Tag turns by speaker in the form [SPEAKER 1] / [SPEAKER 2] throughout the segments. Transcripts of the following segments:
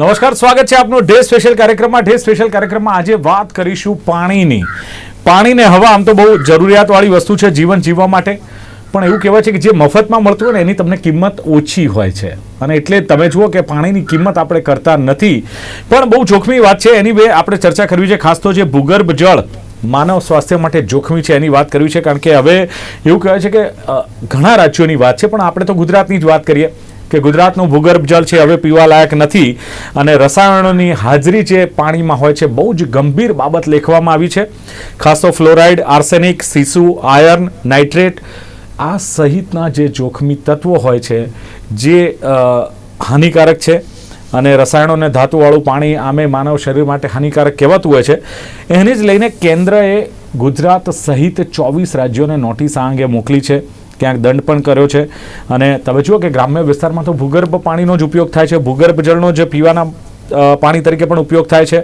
[SPEAKER 1] નમસ્કાર, સ્વાગત છે આપનું ડે સ્પેશિયલ કાર્યક્રમમાં. ડે સ્પેશિયલ કાર્યક્રમમાં આજે વાત કરીશું પાણીની. પાણીને હવા આમ તો બહુ જરૂરિયાતવાળી વસ્તુ છે જીવન જીવવા માટે. પણ એવું કહેવાય છે કે જે મફતમાં મળતું હોય ને એની તમને કિંમત ઓછી હોય છે. અને એટલે તમે જુઓ કે પાણીની કિંમત આપણે કરતા નથી. પણ બહુ જોખમી વાત છે. એની બે આપણે ચર્ચા કરવી છે, ખાસ તો જે ભૂગર્ભ જળ માનવ સ્વાસ્થ્ય માટે જોખમી છે એની વાત કરવી છે. કારણ કે હવે એવું કહેવાય છે કે ઘણા રાજ્યોની વાત છે. પણ આપણે તો ગુજરાતની જ વાત કરીએ. કે ગુજરાતનું ભૂગર્ભ જળ છે હવે પીવા લાયક નથી અને રસાયણોની હાજરી જે પાણીમાં હોય છે બહુ જ ગંભીર બાબત લેખવામાં આવી છે. ખાસ તો ફ્લોરાઇડ, આર્સેનિક, સીસુ, આયર્ન, નાઇટ્રેટ આ સહિતના જે જોખમી તત્વો હોય છે જે હાનિકારક છે અને રસાયણો અને ધાતુવાળું પાણી આમે માનવ શરીર માટે હાનિકારક કહેવાતું હોય છે. એને જ લઈને કેન્દ્રએ ગુજરાત સહિત ચોવીસ રાજ્યોને નોટિસ આ અંગે મોકલી છે. ક્યાંક દંડ પણ કર્યો છે. અને તમે જુઓ કે ગ્રામ્ય વિસ્તારમાં તો ભૂગર્ભ પાણીનો જ ઉપયોગ થાય છે. ભૂગર્ભ જળનો જે પીવાના પાણી તરીકે પણ ઉપયોગ થાય છે.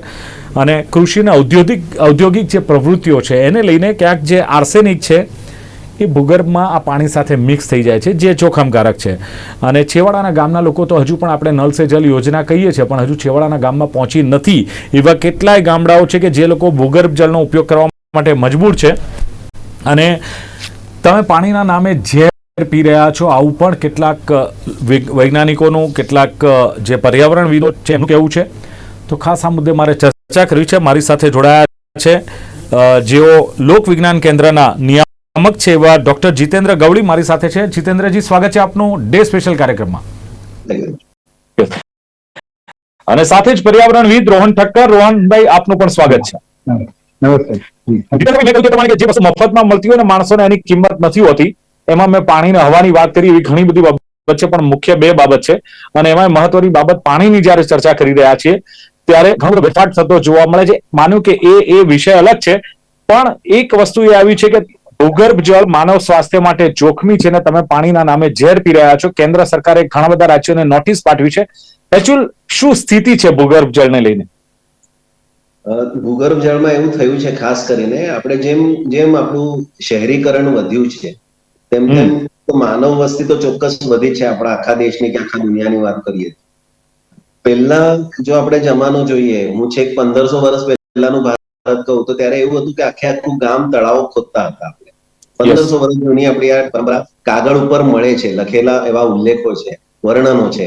[SPEAKER 1] અને કૃષિના ઔદ્યોગિક ઔદ્યોગિક જે પ્રવૃત્તિઓ છે, એને લઈને ક્યાંક જે આર્સેનિક છે, એ ભૂગર્ભમાં આ પાણી સાથે મિક્સ થઈ જાય છે, જે જોખમકારક છે. અને છેવાડાના ગામના લોકો તો હજુ પણ આપણે નલ સે જલ યોજના કહીએ છીએ, પણ હજુ છેવાડાના ગામમાં પહોંચી નથી. એવા કેટલાય ગામડાઓ છે કે જે લોકો ભૂગર્ભ જળનો ઉપયોગ કરવા માટે મજબૂર છે. અને તમે પાણીના નામે ઝેર પી રહ્યા છો. આવું પણ કેટલાક વૈજ્ઞાનિકોનું કેટલાક જે પર્યાવરણ વિરોધ છે એનું કેવું છે. તો ખાસ આ મુદ્દે મારે ચર્ચા કરવી છે. મારી સાથે જોડાયા છે જેઓ લોક વિજ્ઞાન કેન્દ્રના નિયામક છે એવા ડોક્ટર જીતેન્દ્ર ગવળી મારી સાથે છે. જીતેન્દ્રજી સ્વાગત છે આપનું ડે સ્પેશિયલ કાર્યક્રમમાં. અને સાથે જ પર્યાવરણવિદ રોહન ઠક્કર. રોહનભાઈ આપનું પણ સ્વાગત છે.
[SPEAKER 2] નમસ્તે.
[SPEAKER 1] કે જે વસ્તુ મફતમાં મળતી હોય ને, માણસોને એની કિંમત નથી હોતી, એમાં મેં પાણી અને હવાની વાત કરી, એવી ઘણી બધી બાબત છે, પણ મુખ્ય બે બાબત છે. અને એમાં મહત્વની બાબત પાણીની જ્યારે ચર્ચા કરી રહ્યા છીએ, ત્યારે ઘણો વેફાટ થતો જોવા મળે છે. માન્યું કે એ એ વિષય અલગ છે, પણ એક વસ્તુ એ આવી છે કે ભૂગર્ભ જળ માનવ સ્વાસ્થ્ય માટે જોખમી છે ને તમે પાણીના નામે ઝેર પી રહ્યા છો. કેન્દ્ર સરકારે ઘણા બધા રાજ્યોને નોટિસ પાઠવી છે. એકચ્યુઅલ શું સ્થિતિ છે ભૂગર્ભ જળને લઈને?
[SPEAKER 3] ભૂગર્ભ જળમાં એવું થયું છે ખાસ કરીને આપણે જેમ જેમ આપણું શહેરીકરણ વધ્યું છે તેમ તેમ માનવ વસ્તી તો ચોક્કસ વધી છે આપણા આખા દેશની કે આખા દુનિયાની વાત કરીએ પહેલા જો આપણે જમાનો જોઈએ હું છેક પંદરસો વર્ષ પહેલાનું ભારત કહું તો ત્યારે એવું હતું કે આખે આખું ગામ તળાવ ખોદતા હતા આપણે. પંદરસો વર્ષ જૂની આપણી આ પરંપરા કાગળ ઉપર મળે છે લખેલા એવા ઉલ્લેખો છે વર્ણનો છે.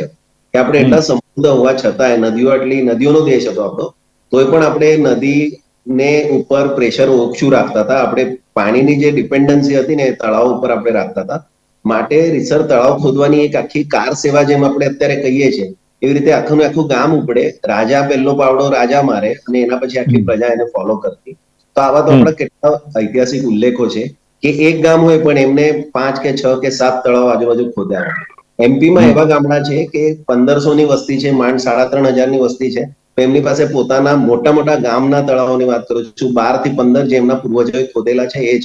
[SPEAKER 3] કે આપણે એટલા સમૃદ્ધ હોવા છતાંય નદીઓ આટલી નદીઓનો દેશ હતો આપણો તોય પણ આપણે નદી ને ઉપર પ્રેશર ઓછું રાખતા હતા. આપણે પાણીની જે ડિપેન્ડન્સી હતી ને એ તળાવ ઉપર આપણે રાખતા હતા. માટે રીસર તળાવ ખોદવાની એક આખી કાર સેવા જેમ આપણે અત્યારે કહીએ છીએ એવી રીતે આખું આખું ગામ ઉપડે. રાજા પહેલો પાવડો રાજા મારે અને એના પછી આખી પ્રજા એને ફોલો કરતી. તો આવા તો આપણા કેટલા ઐતિહાસિક ઉલ્લેખો છે કે એક ગામ હોય પણ એમને પાંચ કે છ કે સાત તળાવ આજુબાજુ ખોદ્યા. એમપીમાં એવા ગામડા છે કે પંદરસો ની વસ્તી છે માંડ સાડા ત્રણ હજારની વસ્તી છે. એમની પાસે પોતાના મોટા મોટા ગામના તળાવોની વાત કરું છું. બારથી પંદર જે એમના પૂર્વજોએ ખોદેલા છે એ જ.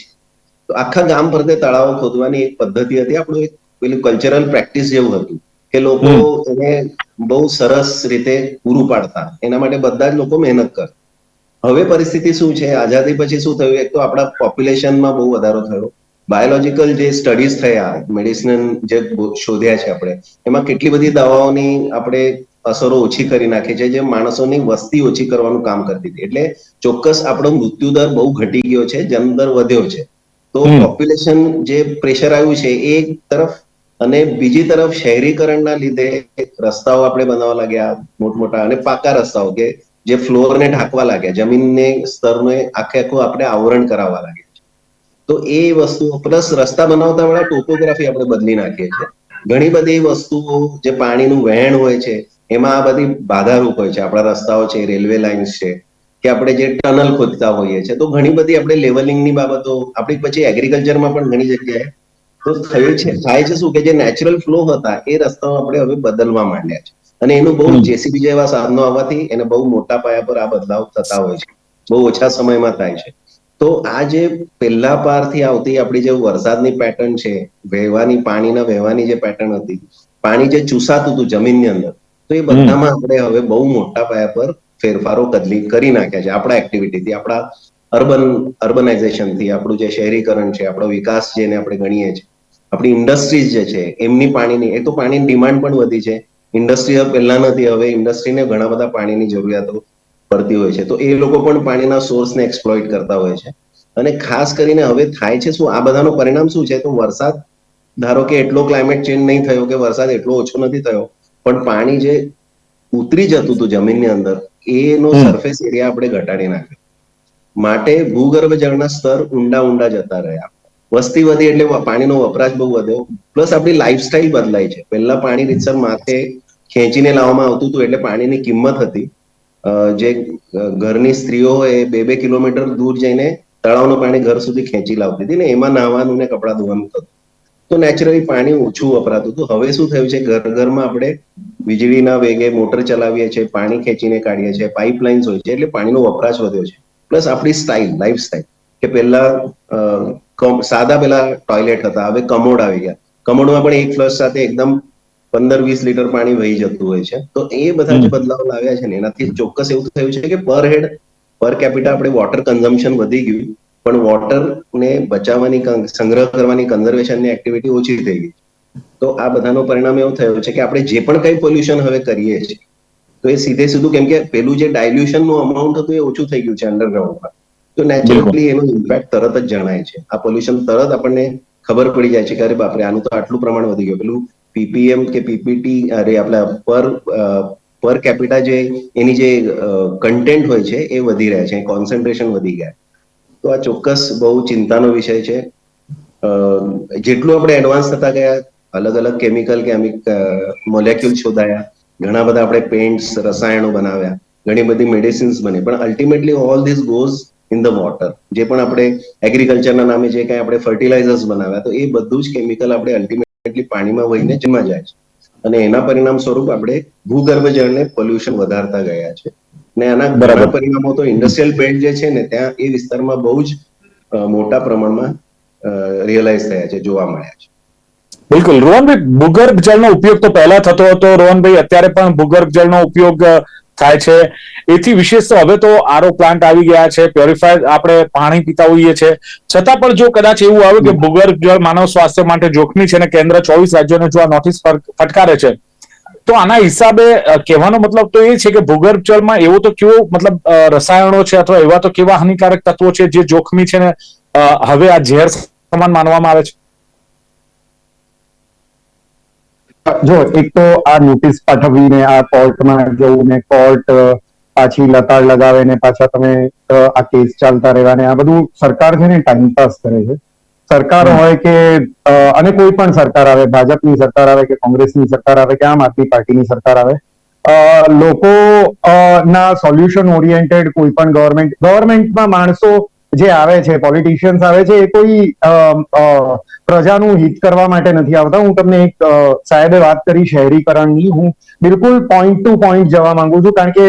[SPEAKER 3] તો આખા ગામ ફરતે તળાવો ખોદવાની એક પદ્ધતિ હતી. આપણું એક પેલું કલ્ચરલ પ્રેક્ટિસ જેવું હતું કે લોકો એને બહુ સરસ રીતે પૂરું પાડતા. એના માટે બધા જ લોકો મહેનત કરતા હવે પરિસ્થિતિ શું છે? આઝાદી પછી શું થયું? એક તો આપણા પોપ્યુલેશનમાં બહુ વધારો થયો. બાયોલોજીકલ જે સ્ટડીઝ થયા મેડિસિન જે શોધ્યા છે આપણે એમાં કેટલી બધી દવાઓની આપણે અસરો ઓછી કરી નાખી છે જે માણસોની વસ્તી ઓછી કરવાનું કામ કરતી હતી. એટલે ચોક્કસ આપણો મૃત્યુ દર બહુ ઘટી ગયો છે જન્મદર વધ્યો છે. તો પોપ્યુલેશન જે પ્રેશર આવ્યું છે એ એક તરફ અને બીજી તરફ શહેરીકરણના લીધે રસ્તાઓ આપણે બનાવવા લાગ્યા મોટમોટા અને પાકા રસ્તાઓ કે જે ફ્લોરને ઢાંકવા લાગ્યા જમીનને સ્તરને આખે આખું આપણે આવરણ કરાવવા લાગ્યા તો એ વસ્તુ પ્લસ રસ્તા બનાવતા વાળા ટોપોગ્રાફી આપણે બદલી નાખીએ છીએ. ઘણી બધી વસ્તુઓ જે પાણીનું વહેણ હોય છે એમાં આ બધી બાધારૂપ હોય છે. આપણા રસ્તાઓ છે રેલવે લાઇન્સ છે કે આપણે જે ટનલ ખોદતા હોઈએ છીએ તો ઘણી બધી આપણે લેવલિંગની બાબતો આપણી પછી એગ્રીકલ્ચરમાં પણ ઘણી જગ્યાએ તો થયું છે. થાય છે શું? કે જે નેચરલ ફ્લો હતા એ રસ્તાઓ આપણે હવે બદલવા માંડ્યા છે. અને એનું બહુ જેસીબી જેવા સાધનો આવવાથી એને બહુ મોટા પાયા પર આ બદલાવ થતા હોય છે. બહુ ઓછા સમયમાં થાય છે. તો આ જે પહેલા પારથી આવતી આપણી જે વરસાદની પેટર્ન છે વહેવાની પાણીના વહેવાની જે પેટર્ન હતી પાણી જે ચૂસાતું હતું જમીનની અંદર તો એ બધામાં આપણે હવે બહુ મોટા પાયા પર ફેરફારો કદલી કરી નાખ્યા છે. આપણા એક્ટિવિટીથી આપણા અર્બન અર્બનાઇઝેશનથી આપણું જે શહેરીકરણ છે આપણો વિકાસ જેને આપણે ગણીએ છીએ. આપણી ઇન્ડસ્ટ્રીઝ જે છે એમની પાણીની એ તો પાણીની ડિમાન્ડ પણ વધી છે. ઇન્ડસ્ટ્રી પહેલા નથી હવે ઇન્ડસ્ટ્રીને ઘણા બધા પાણીની જરૂરિયાતો પડતી હોય છે. તો એ લોકો પણ પાણીના સોર્સને એક્સપ્લોઇટ કરતા હોય છે. અને ખાસ કરીને હવે થાય છે શું? આ બધાનું પરિણામ શું છે? તો વરસાદ ધારો કે એટલો ક્લાઇમેટ ચેન્જ નહીં થયો કે વરસાદ એટલો ઓછો નથી થયો પણ પાણી જે ઉતરી જતું હતું જમીનની અંદર એનો સરફેસ એરિયા આપણે ઘટાડી નાખ્યો. માટે ભૂગર્ભ જળના સ્તર ઊંડા ઊંડા જતા રહ્યા. વસ્તી વધી એટલે પાણીનો વપરાશ બહુ વધ્યો. પ્લસ આપણી લાઈફસ્ટાઈલ બદલાઈ છે. પહેલા પાણી રીતસર માથે ખેંચીને લાવવામાં આવતું હતું એટલે પાણીની કિંમત હતી. જે ઘરની સ્ત્રીઓ હોય એ બે બે કિલોમીટર દૂર જઈને તળાવનું પાણી ઘર સુધી ખેંચી લાવતી હતી ને એમાં નાહવાનું ને કપડાં ધોવાનું થતું. તો નેચરલી પાણી ઓછું વપરાતું હતું. હવે શું થયું છે? ઘર ઘરમાં આપણે વીજળીના વેગે મોટર ચલાવીએ છીએ પાણી ખેંચીને કાઢીએ છીએ પાઇપલાઇન્સ હોય છે એટલે પાણીનો વપરાશ વધ્યો છે. પ્લસ આપણી સ્ટાઇલ લાઈફ સ્ટાઇલ કે પહેલા સાદા પેલા ટોયલેટ હતા હવે કમોડ આવી ગયા. કમોડમાં પણ એક ફ્લશ સાથે એકદમ પંદર વીસ લીટર પાણી વહી જતું હોય છે. તો એ બધા જે બદલાવ લાવ્યા છે ને એનાથી ચોક્કસ એવું થયું છે કે પર હેડ પર કેપિટા આપણે વોટર કન્ઝમ્પશન વધી ગયું પણ વોટર ને બચાવવાની સંગ્રહ કરવાની કન્ઝર્વેશનની એક્ટિવિટી ઓછી થઈ ગઈ તો આ બધાનો પરિણામ એવું થયો છે કે આપણે જે પણ કઈ પોલ્યુશન હવે કરીએ છીએ તો એ સીધે સીધું કેમ કે પેલું જે ડાયલ્યુશનનું અમાઉન્ટ હતું એ ઓછું થઈ ગયું છે અંડરગ્રાઉન્ડમાં તો નેચરલી એનો ઇમ્પેક્ટ તરત જ જણાય છે. આ પોલ્યુશન તરત આપણને ખબર પડી જાય છે કે અરે બાપરે આનું તો આટલું પ્રમાણ વધી ગયું. પેલું પીપીએમ કે પીપીટી અરે આપણા પર પર કેપિટા જે એની જે કન્ટેન્ટ હોય છે એ વધી રહ્યા છે. કોન્સન્ટ્રેશન વધી ગયા. તો આ ચોક્કસ બહુ ચિંતાનો વિષય છે. જેટલું આપણે એડવાન્સ થતા ગયા અલગ અલગ કેમિકલ કેમિક મોલેક્યુલ શોધાયા. ઘણા બધા આપણે પેન્ટ્સ રસાયણો બનાવ્યા. ઘણી બધી મેડિસિન્સ બની. પણ ultimately all this goes in the water જે પણ આપણે એગ્રીકલ્ચરના નામે જે કાંઈ આપણે ફર્ટિલાઇઝર્સ બનાવ્યા તો એ બધું જ કેમિકલ આપણે અલ્ટિમેટલી પાણીમાં વહીને જમા જાય છે. અને એના પરિણામ સ્વરૂપ આપણે ભૂગર્ભ જળને પોલ્યુશન વધારતા ગયા છે. ને આના
[SPEAKER 1] બરાબર.
[SPEAKER 3] પરિણામો તો ઇન્ડસ્ટ્રીયલ બેલ્ટ જે છે ને ત્યાં એ વિસ્તારમાં બહુ જ મોટા પ્રમાણમાં રિયલાઇઝ થયા છે જોવા મળ્યા છે.
[SPEAKER 1] બિલકુલ. રોહનભાઈ, ભૂગર્ભ જળનો ઉપયોગ તો પહેલા થતો હતો. રોહનભાઈ, અત્યારે પણ ભૂગર્ભ જળનો ઉપયોગ થાય છે. એથી વિશેષ તો હવે તો આરો પ્લાન્ટ આવી ગયા છે. પ્યોરિફાય આપણે પાણી પીતા હોઈએ છે. છતાં પણ જો કદાચ એવું આવે કે ભૂગર્ભ જળ માનવ સ્વાસ્થ્ય માટે જોખમી છે અને કેન્દ્ર ચોવીસ રાજ્યોને જો આ નોટિસ ફટકારે છે, તો આના હિસાબે કહેવાનો મતલબ તો એ છે કે ભૂગર્ભ જળમાં એવો તો કેવો મતલબ રસાયણો છે અથવા એવા તો કેવા હાનિકારક તત્વો છે જે જોખમી છે ને હવે આ ઝેર સમાન માનવામાં આવે છે?
[SPEAKER 2] જો એક તો આ નોટિસ પાઠવીને આ કોર્ટમાં જવું ને કોર્ટ પાછી લતાડ લગાવે ને પાછા તમે આ કેસ ચાલતા રહેવા ને આ બધું સરકાર છે ને ટાઈમ પાસ કરે છે. સરકાર હોય કે અને કોઈ પણ સરકાર આવે ભાજપની સરકાર આવે કે કોંગ્રેસની સરકાર આવે કે આમ આદમી પાર્ટીની સરકાર આવે લોકો ના સોલ્યુશન ઓરિએન્ટેડ કોઈ પણ ગવર્મેન્ટ ગવર્મેન્ટમાં માણસો જે આવે છે પોલિટિશિયન્સ આવે છે, એ કોઈ પ્રજાનું હિત કરવા માટે નથી આવતા. હું તમને એક સાહેબે વાત કરી શહેરીકરણની. હું બિલકુલ પોઈન્ટ ટુ પોઈન્ટ જવા માંગુ છું, કારણ કે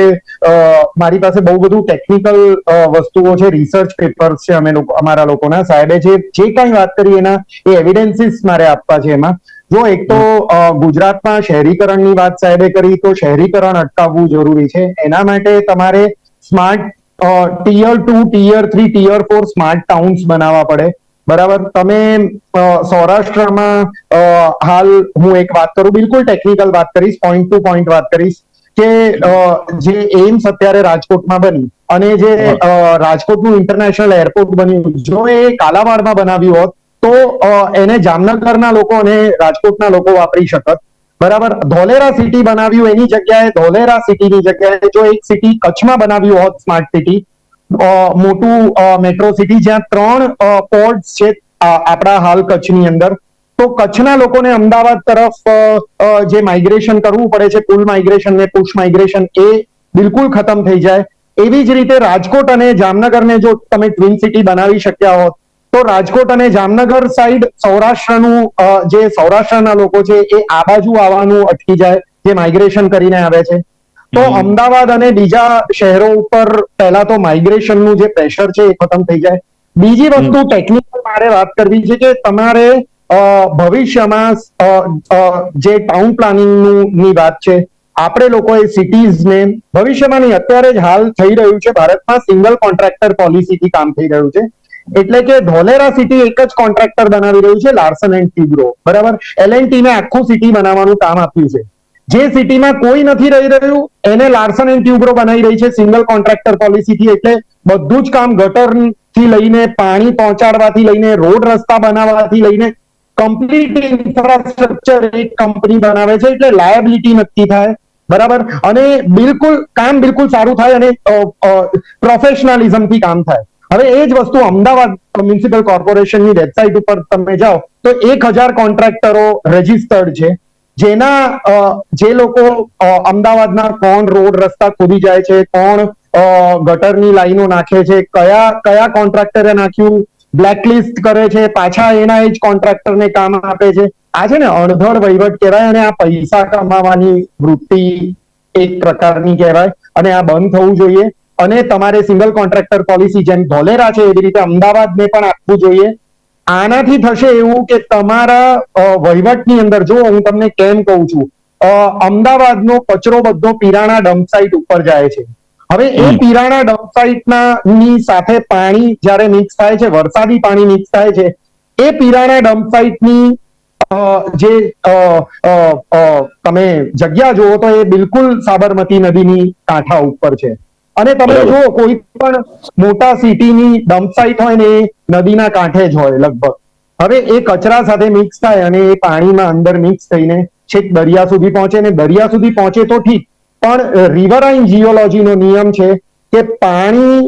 [SPEAKER 2] મારી પાસે બહુ બધું ટેકનિકલ વસ્તુઓ છે રિસર્ચ પેપર્સ છે અમે લોકો, અમારા લોકોના. સાહેબે જે જે કાંઈ વાત કરી એના, એ એવિડન્સીસ મારે આપવા છે એમાં. જો એક તો ગુજરાતમાં શહેરીકરણની વાત સાહેબે કરી, તો શહેરીકરણ અટકાવવું જરૂરી છે. એના માટે તમારે smart tier two tier three tier four smart towns બનાવવા પડે. બરાબર? તમે સૌરાષ્ટ્રમાં હાલ હું એક વાત કરું બિલકુલ ટેકનિકલ વાત કરીશ પોઈન્ટ ટુ પોઈન્ટ વાત કરીશ કે જે એમ્સ અત્યારે રાજકોટમાં બની અને જે રાજકોટનું ઇન્ટરનેશનલ એરપોર્ટ બન્યું જો એ કાલાવાડમાં બનાવ્યું હોત તો એને જામનગરના લોકો અને રાજકોટના લોકો વાપરી શકત. બરાબર? ધોલેરા સિટી બનાવ્યું એની જગ્યાએ, ધોલેરા સિટીની જગ્યાએ જો એક સિટી કચ્છમાં બનાવ્યું હોત સ્માર્ટ સિટી મોટું મેટ્રો સિટી જ્યાં ત્રણ પોર્ટ છે આપણા હાલ કચ્છની અંદર, તો કચ્છના લોકોને અમદાવાદ તરફ જે માઇગ્રેશન કરવું પડે છે પુલ માઇગ્રેશન ને પુશ માઇગ્રેશન એ બિલકુલ ખતમ થઈ જાય. એવી જ રીતે રાજકોટ અને જામનગરને જો તમે ટ્વિન સિટી બનાવી શક્યા હોત તો રાજકોટ અને જામનગર સાઈડ સૌરાષ્ટ્રનું જે સૌરાષ્ટ્રના લોકો છે એ આ બાજુ આવવાનું અટકી જાય જે માઇગ્રેશન કરીને આવે છે. તો અમદાવાદ અને બીજા શહેરો ઉપર પહેલા તો માઇગ્રેશનનું જે પ્રેશર છે એ ખતમ થઈ જાય. બીજી વસ્તુ ટેકનિકલ મારે વાત કરવી છે કે તમારે ભવિષ્યમાં જે ટાઉન પ્લાનિંગનું ની વાત છે આપણે લોકોએ સિટીઝને ભવિષ્યમાં નહીં અત્યારે જ હાલ થઈ રહ્યું છે ભારતમાં સિંગલ કોન્ટ્રાક્ટર પોલિસીથી કામ થઈ રહ્યું છે. એટલે કે ધોલેરા સિટી એક જ કોન્ટ્રાક્ટર બનાવી રહ્યું છે લાર્સન એન્ડ ટીબ્રો બરાબર? એલ ને આખું સિટી બનાવવાનું કામ આપ્યું છે. જે સિટીમાં કોઈ નથી રહી રહ્યું, એને લાર્સન એન્ડ ટ્યુબ્રો બનાવી રહી છે સિંગલ કોન્ટ્રાક્ટર પોલિસીથી એટલે બધું જ કામ ગટરથી લઈને, પાણી પહોંચાડવાથી લઈને, રોડ રસ્તા બનાવવાથી લઈને કમ્પ્લીટ ઇન્ફ્રાસ્ટ્રક્ચર એક કંપની બનાવે છે, એટલે લાયબિલિટી નક્કી થાય. બરાબર? અને બિલકુલ, કામ બિલકુલ સારું થાય અને પ્રોફેશનલિઝમથી કામ થાય. હવે એ જ વસ્તુ અમદાવાદ મ્યુનિસિપલ કોર્પોરેશનની વેબસાઇટ ઉપર તમે જાઓ, તો એક હજાર કોન્ટ્રાક્ટરો રજીસ્ટર્ડ છે. જેના જે લોકો અમદાવાદના કોણ રોડ રસ્તા ખોદી જાય છે, કોણ ગટરની લાઈનો નાખે છે, કયા કયા કોન્ટ્રાક્ટરે નાખ્યું બ્લેકલિસ્ટ કરે છે, પાછા એના એ જ કોન્ટ્રાક્ટરને કામ આપે છે. આ છે ને અણધડ વહીવટ કહેવાય અને આ પૈસા કમાવાની વૃત્તિ એક પ્રકારની કહેવાય. અને આ બંધ થવું જોઈએ. અને તમારે સિંગલ કોન્ટ્રાક્ટર પોલિસી જેમ ધોલેરા છે એવી રીતે અમદાવાદને પણ આપવું જોઈએ. આનાથી થશે એવું કે તમારા વહીવટની અંદર જો હું તમને કેમ કહું છું અમદાવાદનો કચરો બધો પીરાણા ડમ્પ સાઇટ ઉપર જાય છે. હવે એ પીરાણા ડમ્પ સાઇટના ની સાથે પાણી જ્યારે મિક્સ થાય છે વરસાદી પાણી મિક્સ થાય છે એ પીરાણા ડમ્પ સાઇટની જે તમે જગ્યા જુઓ તો એ બિલકુલ સાબરમતી નદીની કાંઠા ઉપર છે. અને તમે જો કોઈ પણ મોટા સિટીની ડમ્પ સાઇટ હોય ને એ નદીના કાંઠે જ હોય લગભગ. હવે એ કચરા સાથે મિક્સ થાય અને એ પાણીમાં અંદર મિક્સ થઈને છેક દરિયા સુધી પહોંચે ને દરિયા સુધી પહોંચે તો ઠીક. પણ રિવરાઇન જીઓલોજીનો નિયમ છે કે પાણી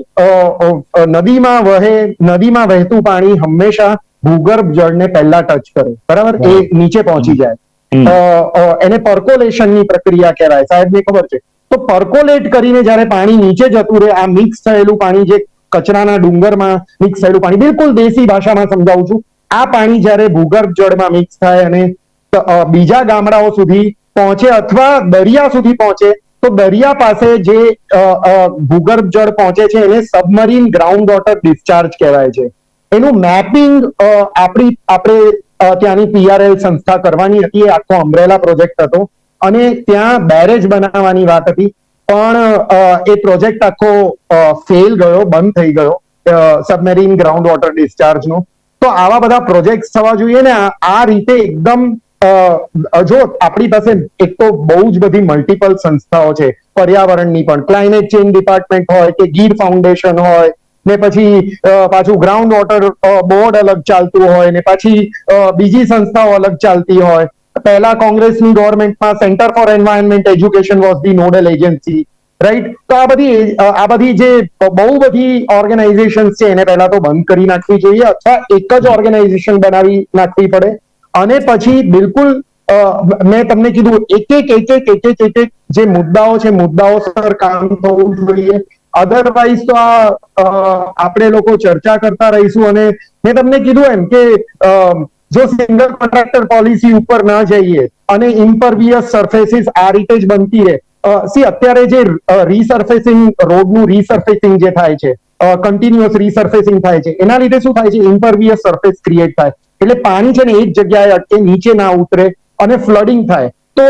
[SPEAKER 2] નદીમાં વહે નદીમાં વહેતું પાણી હંમેશા ભૂગર્ભ જળને પહેલા ટચ કરે. બરાબર? એ નીચે પહોંચી જાય. એને પર્કોલેશનની પ્રક્રિયા કહેવાય. સાહેબને ખબર છે? તો પર્કોલેટ કરીને જ્યારે પાણી નીચે જતું રહે, આ મિક્સ થયેલું પાણી જે કચરાના ડુંગરમાં મિક્સ થયેલું પાણી, બિલકુલ દેશી ભાષામાં સમજાવું છું. આ પાણી જ્યારે ભૂગર્ભ જળમાં મિક્સ થાય અને બીજા ગામડાઓ સુધી પહોંચે અથવા દરિયા સુધી પહોંચે, તો દરિયા પાસે જે ભૂગર્ભ જળ પહોંચે છે, એને સબમરીન ગ્રાઉન્ડ વોટર ડિસ્ચાર્જ કહેવાય છે. એનું મેપિંગ આપણી, આપણે ત્યાંની પીઆરએલ સંસ્થા કરવાની હતી, એ આખો અમ્બ્રેલા પ્રોજેક્ટ હતો. અને ત્યાં બેરેજ બનાવવાની વાત હતી. પણ એ પ્રોજેક્ટ આખો ફેલ ગયો, બંધ થઈ ગયો સબમેરીન ગ્રાઉન્ડ વોટર ડિસ્ચાર્જનો. તો આવા બધા પ્રોજેક્ટ થવા જોઈએ ને, આ રીતે એકદમ જો આપણી પાસે એક તો બહુ જ બધી મલ્ટિપલ સંસ્થાઓ છે. પર્યાવરણની પણ ક્લાઇમેટ ચેન્જ ડિપાર્ટમેન્ટ હોય કે ગીર ફાઉન્ડેશન હોય, ને પછી પાછું ગ્રાઉન્ડ વોટર બોર્ડ અલગ ચાલતું હોય, ને પાછી બીજી સંસ્થાઓ અલગ ચાલતી હોય પહેલા કોંગ્રેસની ગવર્મેન્ટમાં centre for environment education was the nodal agency right તો આ બધી આ બધી જે બહુ બધી ઓર્ગેનાઇઝેશન છે, એને પહેલા તો બંધ કરી નાખવી જોઈએ અથવા એક જ ઓર્ગેનાઇઝેશન બનાવી નાખવી પડે. અને પછી બિલકુલ મેં તમને કીધું, એક એક એક એક એક એક એક એક જે મુદ્દાઓ છે, મુદ્દાઓ સર કામ થવું જોઈએ. અધરવાઇઝ તો આ આપણે લોકો ચર્ચા કરતા રહીશું. અને મેં તમને કીધું એમ કે જો સિંગલ કોન્ટ્રાક્ટર પોલિસી ઉપર ન જઈએ અને ઇમ્પરવિયસ સરફેસીસ આ રીતે જ બનતી રહે સી, અત્યારે જે રીસર્ફેસિંગ રોડનું રીસર્ફેસિંગ જે થાય છે કન્ટિન્યુઅસ રીસર્ફેસિંગ થાય છે, એના લીધે શું થાય છે? ઇમ્પરવિયસ સરફેસ ક્રિએટ થાય. એટલે પાણી છે ને એક જગ્યાએ અટકે, નીચે ના ઉતરે અને ફ્લડિંગ થાય. તો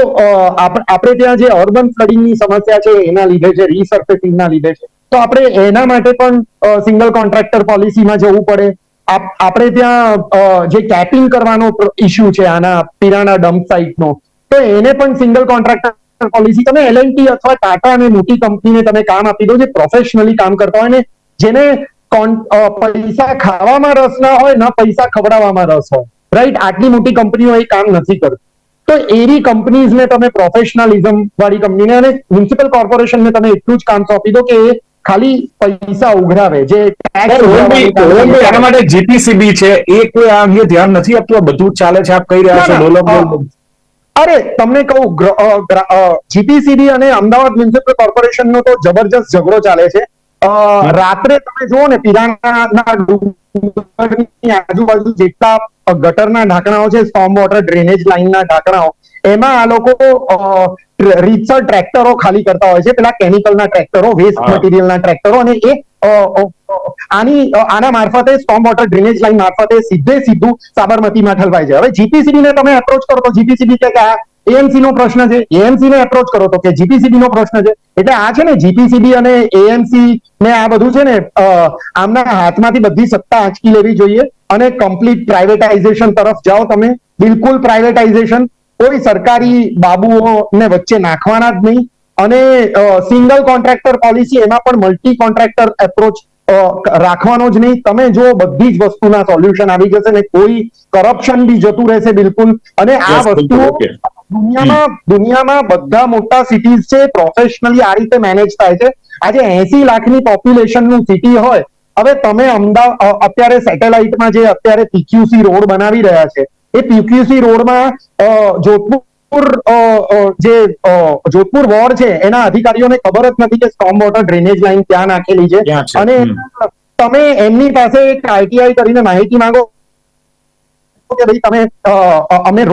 [SPEAKER 2] આપણે ત્યાં જે અર્બન ફ્લડિંગની સમસ્યા છે, એના લીધે છે રીસર્ફેસિંગના લીધે છે. તો આપણે એના માટે પણ સિંગલ કોન્ટ્રાક્ટર પોલિસીમાં જવું પડે. આપણે ત્યાં જે કેપિંગ કરવાનો ઇસ્યુ છે, આના પીરાના ડમ્પ સાઇટનો તો એને પણ સિંગલ કોન્ટ્રાક્ટર પોલિસી તમે એલએનટી અથવા ટાટા અને મોટી કંપનીને તમે કામ આપી દો, જે પ્રોફેશનલી કામ કરતા હોય ને, જેને પૈસા ખાવામાં રસ ના હોય, ના પૈસા ખવડાવવામાં રસ હોય. રાઈટ આટલી મોટી કંપનીઓ એ કામ નથી કરતી. તો એવી કંપનીઝને તમે પ્રોફેશનલિઝમ વાળી કંપનીને અને મ્યુનિસિપલ કોર્પોરેશનને તમે એટલું જ કામ સોંપી દો કે એ ખાલી પૈસા ઉઘરાવે જે કરે.
[SPEAKER 1] માટે જીપીસીબી છે એ કોઈ આ અંગે ધ્યાન નથી આપતું બધું ચાલે છે આપ કહી રહ્યા છો
[SPEAKER 2] ના, અરે તમને કહું જીપીસીબી અને અમદાવાદ મ્યુનિસિપલ કોર્પોરેશન નો તો જબરજસ્ત ઝઘડો ચાલે છે રાત્રે તમે જુઓ ને પિરાણાના આજુબાજુ જેટલા ગટરના ઢાંકણાઓ છે સ્ટોમ વોટર ડ્રેનેજ લાઇનના ઢાંકણાઓ એમાં આ લોકો રીતસર ટ્રેક્ટરો ખાલી કરતા હોય છે. પેલા કેમિકલના ટ્રેક્ટરો વેસ્ટ મટીરિયલના ટ્રેક્ટરો અને એ આની આના મારફતે સ્ટોમ વોટર ડ્રેનેજ લાઇન મારફતે સીધે સીધું સાબરમતીમાં ઠલવાય છે હવે જીપીસીબી ને તમે એપ્રોચ કરો તો જીપીસીબી કે આ એએમસી નો પ્રશ્ન છે. એએમસી ને એપ્રોચ કરો તો કે જીપીસીબી નો પ્રશ્ન છે. એટલે આ છે ને જીપીસીબી અને એએમસી ને આ બધું છે ને આમના હાથમાંથી બધી સત્તા આંચકી લેવી જોઈએ અને કમ્પ્લીટ પ્રાઇવેટાઇઝેશન તરફ જાઓ તમે. બિલકુલ પ્રાઇવેટાઇઝેશન કોઈ સરકારી બાબુઓને વચ્ચે નાખવાના જ નહીં. અને સિંગલ કોન્ટ્રાક્ટર પોલિસી એમાં પણ મલ્ટી કોન્ટ્રાક્ટર એપ્રોચ રાખવાનો જ નહીં. તમે જો બધી જ વસ્તુના સોલ્યુશન આવી જશે ને કોઈ કરપ્શન બી જતું રહેશે બિલકુલ. અને આ
[SPEAKER 1] વસ્તુ
[SPEAKER 2] દુનિયામાં દુનિયામાં બધા મોટા સિટીઝ છે પ્રોફેશનલી આ રીતે મેનેજ થાય છે. આજે એસી લાખની પોપ્યુલેશનનું સિટી હોય. હવે તમે અમદાવાદ અત્યારે સેટેલાઇટમાં જે અત્યારે પીક્યુસી રોડ બનાવી રહ્યા છે એ પીક્યુસી રોડમાં જોધપુર જે જોધપુર વોર્ડ છે એના અધિકારીઓને ખબર જ નથી કે સ્ટોમ વોટર ડ્રેનેજ લાઈન ત્યાં નાખેલી છે. અને તમે એમની પાસે એક આઈટીઆઈ કરીને માહિતી માંગો કે ભાઈ તમે અમને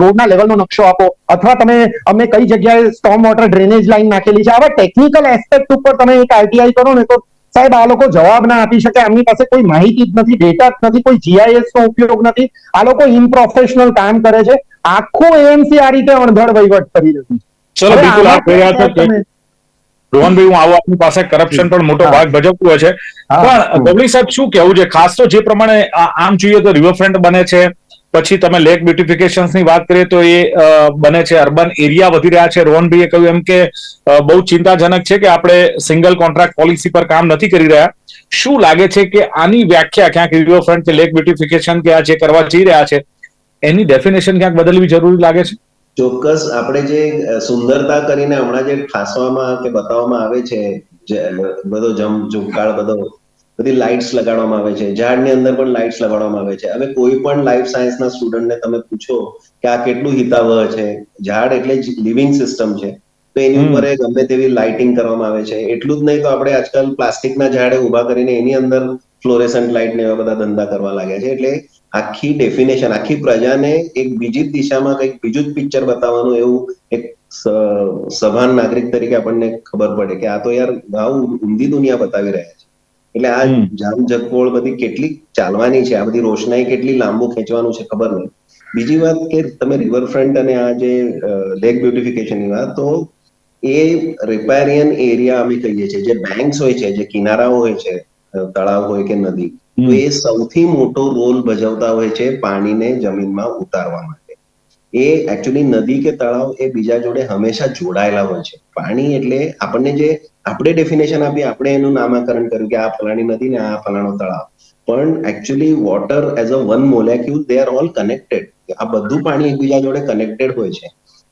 [SPEAKER 2] રોડના લેવલનો નકશો આપો અથવા તમે અમે કઈ જગ્યાએ સ્ટોમ વોટર ડ્રેનેજ લાઈન નાખેલી છે. આવા ટેકનિકલ એસ્પેક્ટ ઉપર તમે એક આઈટીઆઈ કરો ને તો સાહેબ આ લોકો જવાબ ના આપી શકે એમની પાસે કોઈ માહિતી જ નથી ડેટા જ નથી કોઈ જીઆઈએસ નો ઉપયોગ નથી. આ લોકો ઇનપ્રોફેશનલ કામ કરે છે. આખું એએમસી આ રીતે અણધડ વહીવટ કરી રહ્યું છે.
[SPEAKER 1] ચલો બિલકુલ આપ કહી રહ્યા છો રોહનભાઈ હું આવું આપની પાસે કરપ્શન પણ મોટો ભાગ ભજવતું હોય છે. પણ ગોગલી સાહેબ શું કેવું છે? ખાસ તો જે પ્રમાણે આમ જોઈએ તો રિવરફ્રન્ટ બને છે પછી તમે લેક બ્યુટિફિકેશન્સની વાત કરીએ તો એ બને છે અર્બન એરિયા વધી રહ્યા છે. રોહનભાઈએ કહ્યું એમ કે બહુ ચિંતાજનક છે કે આપણે સિંગલ કોન્ટ્રાક્ટ પોલિસી પર કામ નથી કરી રહ્યા. શું લાગે છે કે આની વ્યાખ્યા ક્યાંક રિવરફ્રન્ટ કે લેક બ્યુટિફિકેશન કે આ જે કરવા જઈ રહ્યા છે, એની ડેફિનેશન ક્યાંક બદલવી જરૂરી લાગે છે?
[SPEAKER 3] ચોક્કસ આપણે જે સુંદરતા કરીને હમણાં જે ઠાસવામાં કે બતાવવામાં આવે છે બધો જમ ઝુંકાળ બધો બધી લાઇટ્સ લગાડવામાં આવે છે ઝાડની અંદર પણ લાઇટ્સ લગાડવામાં આવે છે. હવે કોઈ પણ લાઈફ સાયન્સના સ્ટુડન્ટને તમે પૂછો કે આ કેટલું હિતાવહ છે? ઝાડ એટલે લિવિંગ સિસ્ટમ છે. તો એની ઉપર ગમે તેવી લાઇટિંગ કરવામાં આવે છે. એટલું જ નહીં તો આપણે આજકાલ પ્લાસ્ટિકના ઝાડે ઊભા કરીને એની અંદર ફ્લોરેસન્ટ લાઇટ ને એવા બધા ધંધા કરવા લાગ્યા છે. એટલે આખી ડેફિનેશન આખી પ્રજાને એક બીજી જ દિશામાં કંઈક બીજું જ પિક્ચર બતાવવાનું એવું એક સભાન નાગરિક તરીકે આપણને ખબર પડે કે આ તો યાર આવું ઊંધી દુનિયા બતાવી રહ્યા છે. એટલે આ જામ જગપોળ બધી કેટલી ચાલવાની છે? આ બધી રોશનાઈ કેટલી લાંબુ ખેંચવાનું છે ખબર નહીં. બીજી વાત કે તમે રિવરફ્રન્ટ અને આ જે લેક બ્યુટિફિકેશનની વાત તો એ રિપેરિયન એરિયા અમે કહીએ છીએ જે બેંક્સ હોય છે જે કિનારાઓ હોય છે તળાવ હોય કે નદી તો એ સૌથી મોટો રોલ ભજવતા હોય છે પાણીને જમીનમાં ઉતારવા માટે. એ એકચ્યુઅલી નદી કે તળાવ એ બીજા જોડે હંમેશા જોડાયેલા હોય છે. પાણી એટલે આપણને જે આપણે ડેફિનેશન આપી આપણે એનું નામાકરણ કર્યું કે આ ફલાણી નદી ને આ ફલાણો તળાવ. પણ actually water as a one molecule they are all connected આ બધું પાણી એકબીજા જોડે કનેક્ટેડ હોય છે.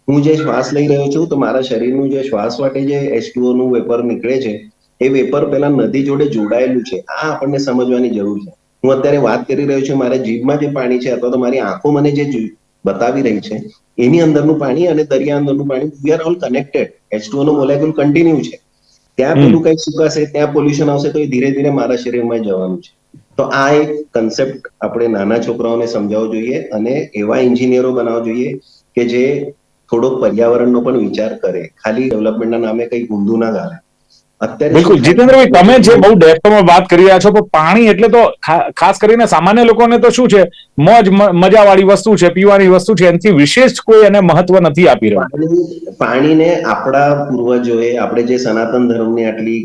[SPEAKER 3] હું જે શ્વાસ લઈ રહ્યો છું, તો મારા શરીરનું જે શ્વાસ માટે જે H2O નું વેપર નીકળે છે, એ વેપર પેલા નદી જોડે જોડાયેલું છે. આ આપણને સમજવાની જરૂર છે. હું અત્યારે વાત કરી રહ્યો છું, મારા જીભમાં જે પાણી છે, અથવા તો મારી આંખો મને જે બતાવી રહી છે, એની અંદરનું પાણી અને દરિયા અંદરનું પાણી we are all connected H2O નો મોલેક્યુલ કન્ટિન્યુ છે. ત્યાં. પેલું કંઈક સુકાશે ત્યાં પોલ્યુશન આવશે તો એ ધીરે ધીરે મારા શરીરમાં જવાનું છે. તો આ એક કન્સેપ્ટ આપણે નાના છોકરાઓને સમજાવવો જોઈએ અને એવા એન્જિનિયરો બનાવવા જોઈએ કે જે થોડોક પર્યાવરણનો પણ વિચાર કરે. ખાલી ડેવલપમેન્ટના નામે કઈ ઊંધું ના ગાલે અત્યારે
[SPEAKER 1] બિલકુલ. જીતેન્દ્રભાઈ તમે જે બહુ ડેપ્થમાં વાત કરી રહ્યા છો પણ પાણી એટલે તો ખાસ કરીને સામાન્ય લોકોને તો શું છે મોજ મજાવાળી વસ્તુ છે પીવાની વસ્તુ છે એનાથી વિશેષ કોઈ એને મહત્વ નથી આપી રહ્યો.
[SPEAKER 3] પાણીને આપણા પૂર્વજોએ આપણે જે સનાતન ધર્મની આટલી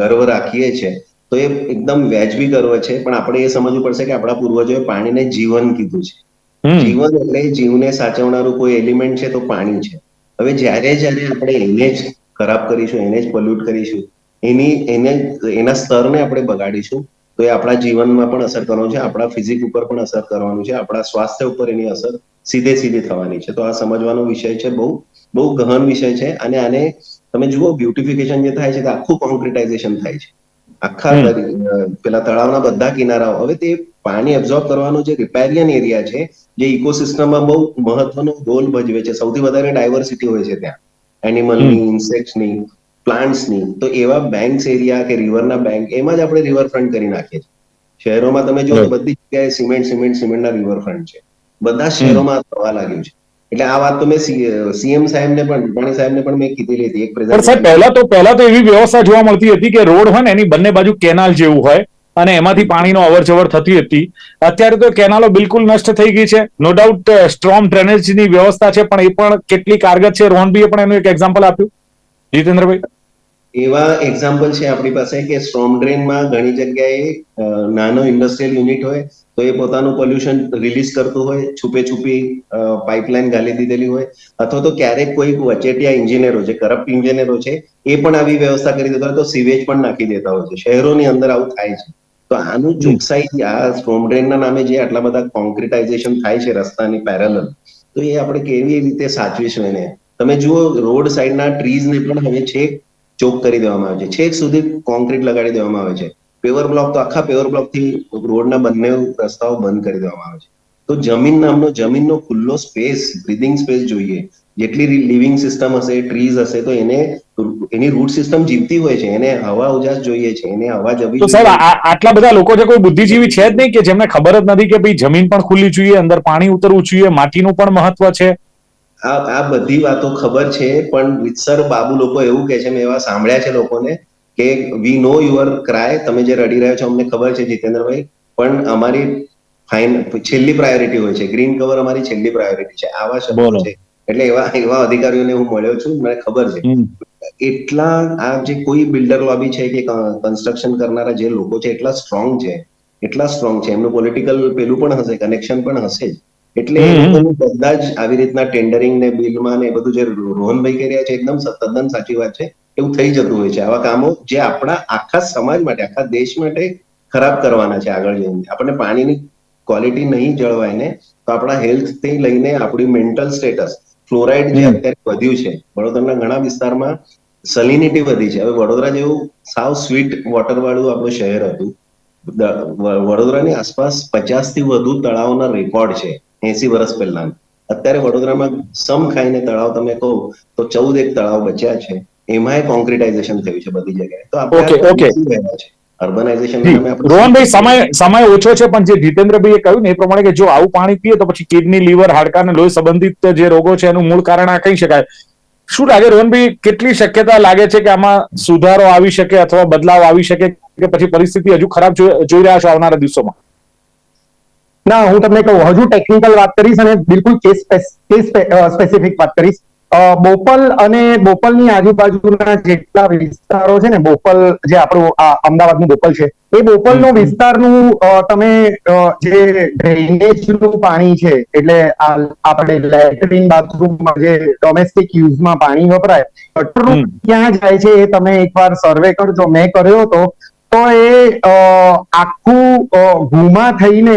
[SPEAKER 3] ગર્વ રાખીએ છે તો એ એકદમ વ્યાજબી ગર્વ છે પણ આપણે એ સમજવું પડશે કે આપણા પૂર્વજોએ પાણીને જીવન કીધું છે. જીવન એટલે જીવને સાચવનારું કોઈ એલિમેન્ટ છે તો પાણી છે. હવે જ્યારે જ્યારે આપણે એને જ ખરાબ કરીશું એને જ પોલ્યુટ કરીશું એની એને એના સ્તરને આપણે બગાડીશું તો એ આપણા જીવનમાં પણ અસર કરવાનું છે આપણા ફિઝિક ઉપર પણ અસર કરવાનું છે આપણા સ્વાસ્થ્ય ઉપર એની અસર સીધે સીધી થવાની છે. તો આ સમજવાનો વિષય છે બહુ બહુ ગહન વિષય છે અને આને તમે જુઓ બ્યુટિફિકેશન જે થાય છે તે આખું કોન્ક્રિટાઇઝેશન થાય છે. આખા પેલા તળાવના બધા કિનારાઓ હવે તે પાણી એબ્ઝોર્બ કરવાનો જે રિપેરિયન એરિયા છે જે ઇકોસિસ્ટમમાં બહુ મહત્વનો રોલ ભજવે છે. સૌથી વધારે ડાયવર્સિટી હોય છે ત્યાં. એનિમલની ઇન્સેક્ટ્સની પ્લાન્ટ્સની તો એવા બેંક્સ એરિયા કે રિવરના બેંક એમાં જ આપણે રિવરફ્રન્ટ કરી નાખીએ છીએ. શહેરોમાં તમે જો બધી જગ્યાએ સિમેન્ટ સિમેન્ટ સિમેન્ટના રિવરફ્રન્ટ છે. બધા શહેરોમાં થવા લાગ્યું છે. એટલે આ વાત તો મેં સીએમ સાહેબને પણ રૂપાણી સાહેબને પણ મેં કીધેલી હતી એક
[SPEAKER 1] પ્રેઝન્ટ સાહેબ પહેલા તો પહેલા તો એવી વ્યવસ્થા જોવા મળતી હતી કે રોડ હોય ને એની બંને બાજુ કેનાલ જેવું હોય અને એમાંથી પાણીનો અવર જવર થતી હતી. અત્યારે તો કેનાલો બિલકુલ નષ્ટ થઈ ગઈ છે. નો ડાઉટ સ્ટ્રોંગ ડ્રેનેજની વ્યવસ્થા છે પણ એ પણ કેટલી કારગર છે. રોહનભાઈએ પણ એનું એક એક્ઝામ્પલ આપ્યું. જીતેન્દ્રભાઈ?
[SPEAKER 3] એવા એક્ઝામ્પલ છે આપણી પાસે કે સ્ટ્રોમ ડ્રેનમાં ઘણી જગ્યાએ નાનો ઇન્ડસ્ટ્રીયલ યુનિટ હોય તો એ પોતાનું પોલ્યુશન રિલીઝ કરતું હોય, છુપે છુપી પાઇપલાઇન ગાલી દીધેલી હોય અથવા તો ક્યારેક કોઈ વચેટિયા ઇન્જિનિયરો જે કરપ્ટ ઇન્જિનિયરો છે, એ પણ આવી વ્યવસ્થા કરી દેતા હોય તો સીવેજ પણ નાખી દેતા હોય છે. શહેરોની અંદર આવું થાય છે. તો આનું ચોકસાઈ આ સ્ટ્રોમ ડ્રેનના નામે જે આટલા બધા કોન્ક્રિટાઇઝેશન થાય છે રસ્તાની પેરેલલ તો એ આપણે કેવી રીતે સાચવીશું એને? તમે જુઓ, રોડ સાઈડના ટ્રીઝને પણ હવે છેક ચોક કરી દેવામાં આવે છે. છેક સુધી કોન્ક્રીટ લગાડી દેવામાં આવે છે. પેવર બ્લોક તો આખા પેવર બ્લોકથી રોડના બંને રસ્તાઓ બંધ કરી દેવામાં આવે છે. તો જમીન નામનો જમીનનો ખુલ્લો સ્પેસ બ્રિધિંગ સ્પેસ જોઈએ. જેટલી લિવિંગ સિસ્ટમ હશે ટ્રીઝ હશે તો એને એની રૂટ સિસ્ટમ જીવતી હોય છે. એને હવા ઉજાસ જોઈએ છે. એને હવા જવી
[SPEAKER 1] તો સર આટલા બધા લોકો જે કોઈ બુદ્ધિજીવી છે જ નહીં કે જેમને ખબર જ નથી કે ભાઈ જમીન પણ ખુલ્લી જોઈએ અંદર પાણી ઉતરવું જોઈએ માટીનું પણ મહત્વ છે.
[SPEAKER 3] આ આ બધી વાતો ખબર છે પણ વિત્સર બાબુ લોકો એવું કે છે મેં એવા સાંભળ્યા છે લોકોને કે વી નો યુઅર ક્રાય તમે જે રડી રહ્યા છો અમને ખબર છે જીતેન્દ્રભાઈ પણ અમારી ફાઇન છેલ્લી પ્રાયોરિટી હોય છે. ગ્રીન કવર અમારી છેલ્લી પ્રાયોરિટી છે. આવા શબ્દો છે. એટલે એવા એવા અધિકારીઓને હું મળ્યો છું મને ખબર છે. એટલા આ જે કોઈ બિલ્ડર લોબી છે કે કન્સ્ટ્રક્શન કરનારા જે લોકો છે એટલા સ્ટ્રોંગ છે. એટલા સ્ટ્રોંગ છે. એમનું પોલિટિકલ પેલું પણ હશે કનેક્શન પણ હશે જ. એટલે બધા જ આવી રીતના ટેન્ડરિંગ ને બિલમાં ને બધું જે રોહનભાઈ કહી રહ્યા છે એકદમ તદ્દન સાચી વાત છે એવું થઈ જતું હોય છે. આવા કામો જે આપણા આખા સમાજ માટે આખા દેશ માટે ખરાબ કરવાના છે આગળ જઈને. આપણને પાણીની ક્વોલિટી નહીં જળવાય ને તો આપણા હેલ્થથી લઈને આપણી મેન્ટલ સ્ટેટસ ફ્લોરાઇડ જે અત્યારે વધ્યું છે વડોદરાના ઘણા વિસ્તારમાં સલિનિટી વધી છે. હવે વડોદરા જેવું સાવ સ્વીટ વોટર વાળું આપણું શહેર હતું. વડોદરાની આસપાસ પચાસથી વધુ તળાવના રેકોર્ડ છે. એસી વર્ષ પહેલા અત્યારે વડોદરામાં સમ ખાઈને તળાવ તમે કહો તો ચૌદ એક તળાવ બચ્યા છે. એમાંય કોન્ક્રિટાઇઝેશન થયું છે બધી જગ્યાએ. તો આપણે ઓકે આપણે
[SPEAKER 1] રોહનભાઈ સમય સમય ઓછો છે પણ જે જીતેન્દ્રભાઈએ કહ્યું ને એ પ્રમાણે કે જો આવું પાણી પીએ તો પછી કિડની લીવર હાડકા અને લોહી સંબંધિત જે રોગો છે એનું મૂળ કારણ આ કહી શકાય. શું લાગે રોહનભાઈ કેટલી શક્યતા લાગે છે કે આમાં સુધારો આવી શકે અથવા બદલાવ આવી શકે કે પછી પરિસ્થિતિ હજુ ખરાબ જોઈ રહ્યા છો આવનારા દિવસોમાં?
[SPEAKER 2] ના હું તમને કહું હજુ ટેકનિકલ વાત કરીશ અને બિલકુલ કેસ કેસ સ્પેસિફિક વાત કરીશ. બોપલ અને બોપલની આજુબાજુના જેટલા વિસ્તારો છે ને બોપલ જે આપણું આ અમદાવાદનું બોપલ છે એ બોપલનો વિસ્તારનું તમે જે ડ્રેનેજનું પાણી છે એટલે આપણે લેટ્રિન બાથરૂમમાં જે ડોમેસ્ટિક યુઝમાં પાણી વપરાય ગટરનું ક્યાં જાય છે એ તમે એકવાર સર્વે કરજો. મેં કર્યો હતો તો એ આખું ઘુમા થઈને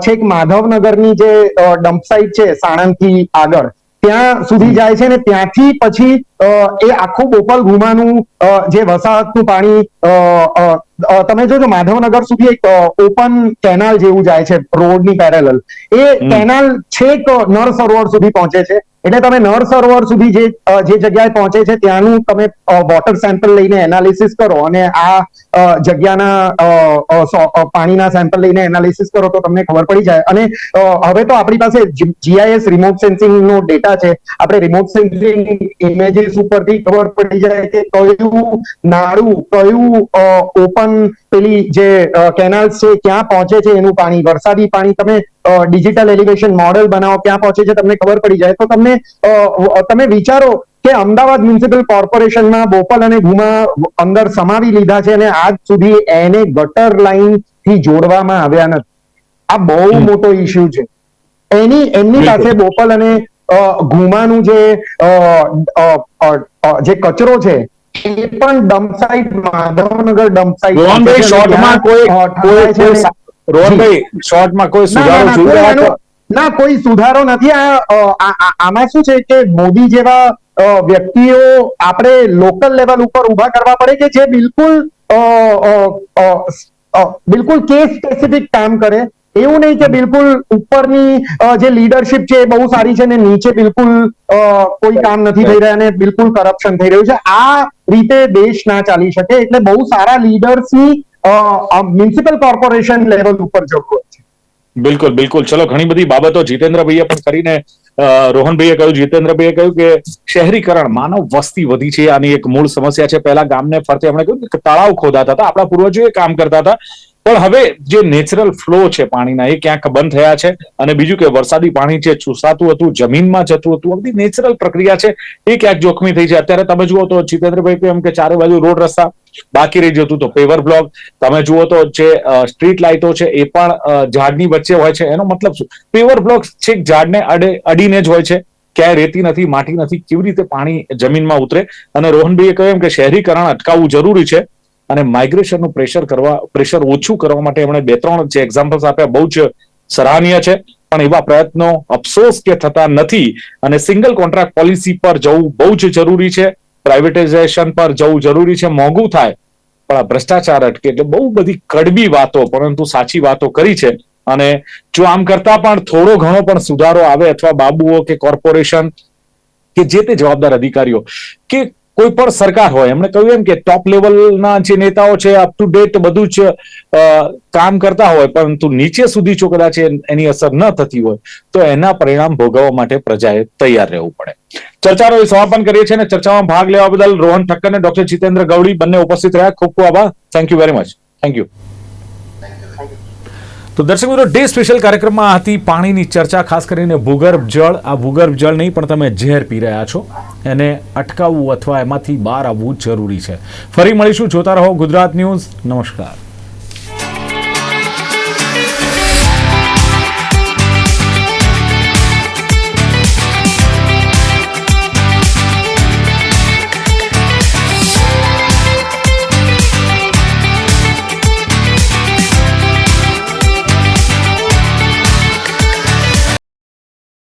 [SPEAKER 2] છેક માધવનગરની જે ડમ્પ સાઇટ છે સાણંદથી આગળ ત્યાં સુધી જાય છે ને ત્યાંથી પછી એ આખું બોપલ ઘુમાનું જે વસાહતનું પાણી તમે જોજો માધવનગર સુધી એક ઓપન કેનાલ જેવું જાય છે રોડની પેરેલલ એ. કેનાલ છેક નળ સરોવર સુધી પહોંચે છે એટલે તમે નળ સરોવર સુધી જે જે જગ્યાએ પહોંચે છે, ત્યાંનું તમે વોટર સેમ્પલ લઈને એનાલિસિસ કરો અને આ જગ્યાના પાણીના સેમ્પલ લઈને એનાલિસિસ કરો તો તમને ખબર પડી જાય. અને હવે તો આપણી પાસે જીઆઈએસ રિમોટ સેન્સિંગ નો ડેટા છે. આપણે રિમોટ સેન્સિંગ ઇમેજીસ ઉપરથી ખબર પડી જાય કે કયું નાળું કયું ઓપન પેલી જે કેનાલ્સ છે ક્યાં પહોંચે છે એનું પાણી વરસાદી પાણી તમે ડિજિટલ એલિવેશન મોડેલ બનાવો ક્યાં પહોંચે છે તમને ખબર પડી જાય. તો તમને તમે વિચારો કે અમદાવાદ મ્યુનિસિપલ કોર્પોરેશનમાં બોપલ અને ભૂમા અંદર સમાવી લીધા છે અને આજ સુધી એને ગટર લાઈનથી જોડવામાં આવ્યા નથી. આ બહુ મોટો ઇસ્યુ છે. એની એમની પાસે બોપલ અને ઘુમાનું જે જે કચરો છે એ પણ dump site Madhavnagar dump site
[SPEAKER 1] Rohanbhai શોર્ટમાં કોઈ કોઈ રોહનભાઈ શોર્ટમાં કોઈ સુધારો
[SPEAKER 2] આનો- ના કોઈ સુધારો નથી. આ આમાં શું છે કે મોદી જેવા વ્યક્તિઓ આપણે લોકલ લેવલ ઉપર ઊભા કરવા પડે કે જે બિલકુલ બિલકુલ કેસ સ્પેસિફિક કામ કરે. એવું નહીં કે બિલકુલ ઉપરની જે લીડરશિપ છે એ બહુ સારી છે ને નીચે બિલકુલ કોઈ કામ નથી થઈ રહ્યા અને બિલકુલ કરપ્શન થઈ રહ્યું છે. આ રીતે દેશ ના ચાલી શકે એટલે બહુ સારા લીડર્સની મ્યુનિસિપલ કોર્પોરેશન લેવલ ઉપર જરૂર છે.
[SPEAKER 1] બિલકુલ બિલકુલ. ચલો, ઘણી બધી બાબતો જીતેન્દ્રભાઈએ પણ કરીને રોહનભાઈએ કહ્યું, જીતેન્દ્રભાઈએ કહ્યું કે શહેરીકરણ, માનવ વસ્તી વધી છે. આની એક મૂળ સમસ્યા છે. પહેલા ગામને ફરતે એમણે કહ્યું કે તળાવ ખોદાતા હતા. આપણા પૂર્વજો એ કામ કરતા હતા. પણ હવે જે નેચરલ ફ્લો છે પાણીના, એ ક્યાંક બંધ થયા છે. અને બીજું કે વરસાદી પાણી છે ચૂસાતું હતું, જમીનમાં જતું હતું બધી નેચરલ પ્રક્રિયા છે, એ ક્યાંક જોખમી થઈ છે. અત્યારે તમે જુઓ તો જીતેન્દ્રભાઈ એમ કે ચારે બાજુ રોડ રસ્તા, બાકી રહી જતું તો પેવર બ્લોક તમે જુઓ તો જે સ્ટ્રીટ લાઇટો છે, એ પણ ઝાડની વચ્ચે હોય છે. એનો મતલબ શું? પેવર બ્લોક છેક ઝાડને અડે, અડીને જ હોય છે. ક્યાંય રેતી નથી, માટી નથી, કેવી રીતે પાણી જમીનમાં ઉતરે? અને રોહનભાઈએ કહ્યું એમ કે શહેરીકરણ અટકાવવું જરૂરી છે. અને માઇગ્રેશનનું પ્રેશર કરવા પ્રેશર ઓછું કરવા માટે એમણે બે ત્રણ જે એક્ઝામ્પલ્સ આપ્યા, બહુ જ સરાહનીય છે. પણ એવા પ્રયત્નો અફસોસ કે થતા નથી. અને સિંગલ કોન્ટ્રાક્ટ પોલિસી પર જવું બહુ જ જરૂરી છે. પ્રાઇવેટાઇઝેશન પર જવું જરૂરી છે. મોંઘું થાય. પણ આ ભ્રષ્ટાચાર અટકે એટલે બહુ બધી કડબી વાતો, પરંતુ સાચી વાતો કરી છે. અને જો આમ કરતા પણ થોડો ઘણો પણ સુધારો આવે, અથવા બાબુઓ કે કોર્પોરેશન કે જે તે જવાબદાર અધિકારીઓ કે કોઈ પણ સરકાર હોય, એમણે કહ્યું એમ કે ટોપ લેવલના જે નેતાઓ છે અપ ટુ ડેટ બધું જ કામ કરતા હોય, પરંતુ નીચે સુધી જો કદાચ એની અસર ન થતી હોય, તો એના પરિણામ ભોગવવા માટે પ્રજાએ તૈયાર રહેવું પડે. ચર્ચાનો સમાપન કરીએ છીએ અને ચર્ચામાં ભાગ લેવા બદલ રોહન ઠક્કર અને ડોક્ટર જીતેન્દ્ર ગૌડી બંને ઉપસ્થિત રહ્યા. ખૂબ ખૂબ આભાર. Thank you very much thank you તો દર્શક મિત્રો, ડે સ્પેશિયલ કાર્યક્રમમાં હતી પાણીની ચર્ચા, ખાસ કરીને ભૂગર્ભ જળ. આ ભૂગર્ભ જળ નહીં, પણ તમે ઝેર પી રહ્યા છો. એને અટકાવવું અથવા એમાંથી બહાર આવવું જરૂરી છે. ફરી મળીશું. જોતા રહો ગુજરાત ન્યૂઝ. નમસ્કાર.